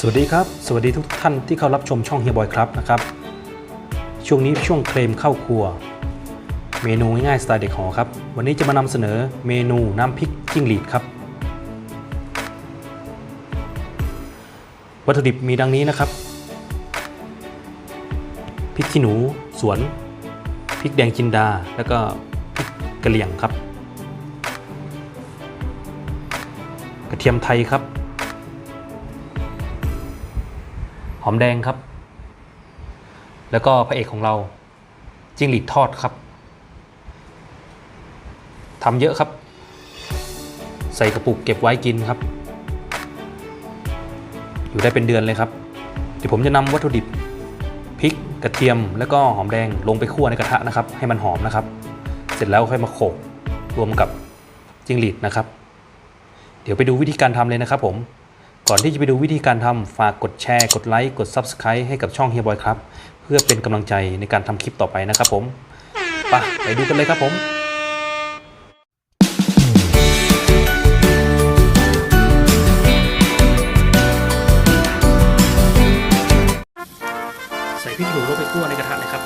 สวัสดีครับ สวัสดีทุกท่านที่เข้ารับชมช่องเฮียบอยครับนะครับ ช่วงนี้ช่วงเคลมเข้าครัว เมนูง่ายๆสไตล์เด็กหอครับ วันนี้จะมานำเสนอเมนูน้ำพริกจิ้งหรีดครับ วัตถุดิบมีดังนี้นะครับ พริกขี้หนูสวน พริกแดงจินดา แล้วก็พริกกระเหรี่ยงครับ กระเทียมไทยครับ อมแดงครับ แล้วก็พระเอกของเราจิ้งหรีดทอดครับทำเยอะครับ ใส่กระปุกเก็บไว้กินครับ อยู่ได้เป็นเดือนเลยครับ เดี๋ยวผมจะนำวัตถุดิบพริกกระเทียมแล้วก็หอมแดงลงไปคั่วในกระทะนะครับ ให้มันหอมนะครับ เสร็จแล้วค่อยมาโขลกรวมกับจิ้งหรีดนะครับ เดี๋ยวไปดูวิธีการทำเลยนะครับผม ก่อนที่จะไปดูวิธีการทำฝากกดแชร์ กดไลค์ กด Subscribe ให้กับช่องเฮียบอยครับ เพื่อเป็นกำลังใจในการทำคลิปต่อไปนะครับผมไปไปดูกันเลยครับผมใส่พริกหนูลงไปคั่วในกระทะเลยครับ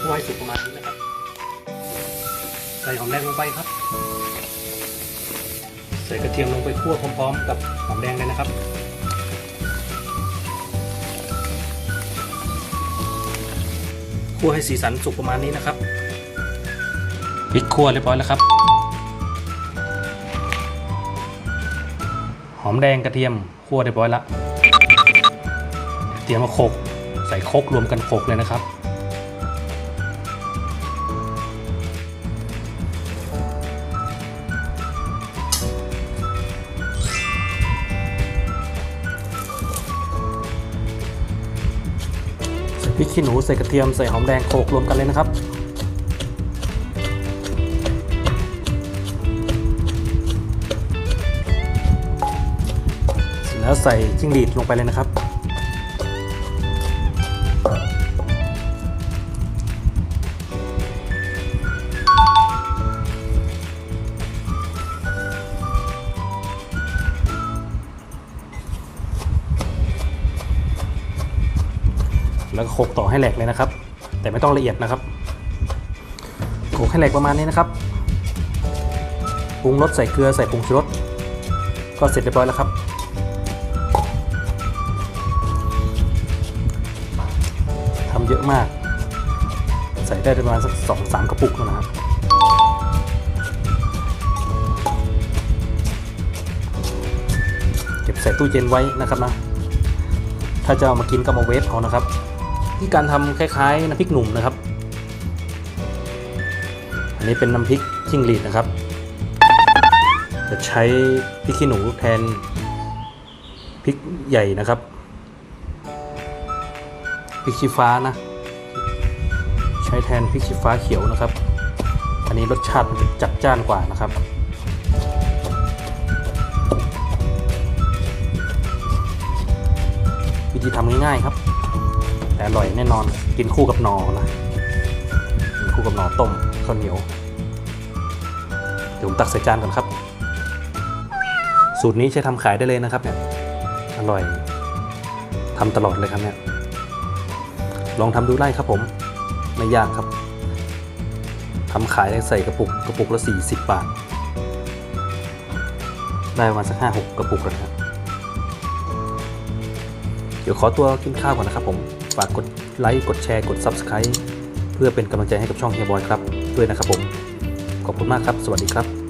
คั่วให้สุกประมาณนี้นะครับ ส่หอมแดงลงไปครับ ใส่กระเทียมลงไปคั่วพร้อมๆ กับหอมแดงเลยนะครับคั่วให้สีสันสุกประมาณนี้นะครับพริกคั่วเรียบร้อยแล้วครับ หอมแดงกระเทียมคั่วเรียบร้อยล้วเตรียมมาโขกใส่โครกรวมกันโขกเลยนะครับ พริกขี้หนูใส่กระเทียมใส่หอมแดงโขลกรวมกันเลยนะครับแล้วใส่จิ้งหรีดลงไปเลยนะครับ แล้วก็โขกต่อให้แหลกเลยนะครับ แต่ไม่ต้องละเอียดนะครับโขกให้แหลกประมาณนี้นะครับปรุงรสใส่เกลือใส่ผงชูรสก็เสร็จเรียบร้อยแล้วครับทำเยอะมาก ใส่ได้ประมาณสักสองสามกระปุกนะครับเก็บใส่ตู้เย็นไว้นะครับนะถ้าจะเอามากินก็มาเวฟเอานะครับ ที่การทำคล้ายๆน้ำพริกหนุ่มนะครับ อันนี้เป็นน้ำพริกจิ้งหรีดนะครับ จะใช้พริกขี้หนูแทนพริกใหญ่นะครับพริกชี้ฟ้านะ ใช้แทนพริกชี้ฟ้าเขียวนะครับ อันนี้รสชาติมันจะจัดจ้านกว่านะครับวิธีทำง่ายๆครับ แต่อร่อยแน่นอนกินคู่กับหนอนะกินคู่กับหนอต้มข้าวเหนียวเดี๋ยวผมตักใส่จานก่อนครับ สูตรนี้ใช้ทำขายได้เลยนะครับเนี่ยอร่อยทำตลอดเลยครับเนี่ยลองทำดูได้ครับผมไม่ยากครับทำขายใส่กระปุกกระปุกละ40 บาท ได้ประมาณสักห้าหกกระปุกแล้วนะครับเดี๋ยวขอตัวกินข้าวก่อนนะครับผม ฝากกดไลค์กดแชร์กด Subscribe เพื่อเป็นกำลังใจให้กับช่องเฮียบอยครับด้วยนะครับผม ขอบคุณมากครับ สวัสดีครับ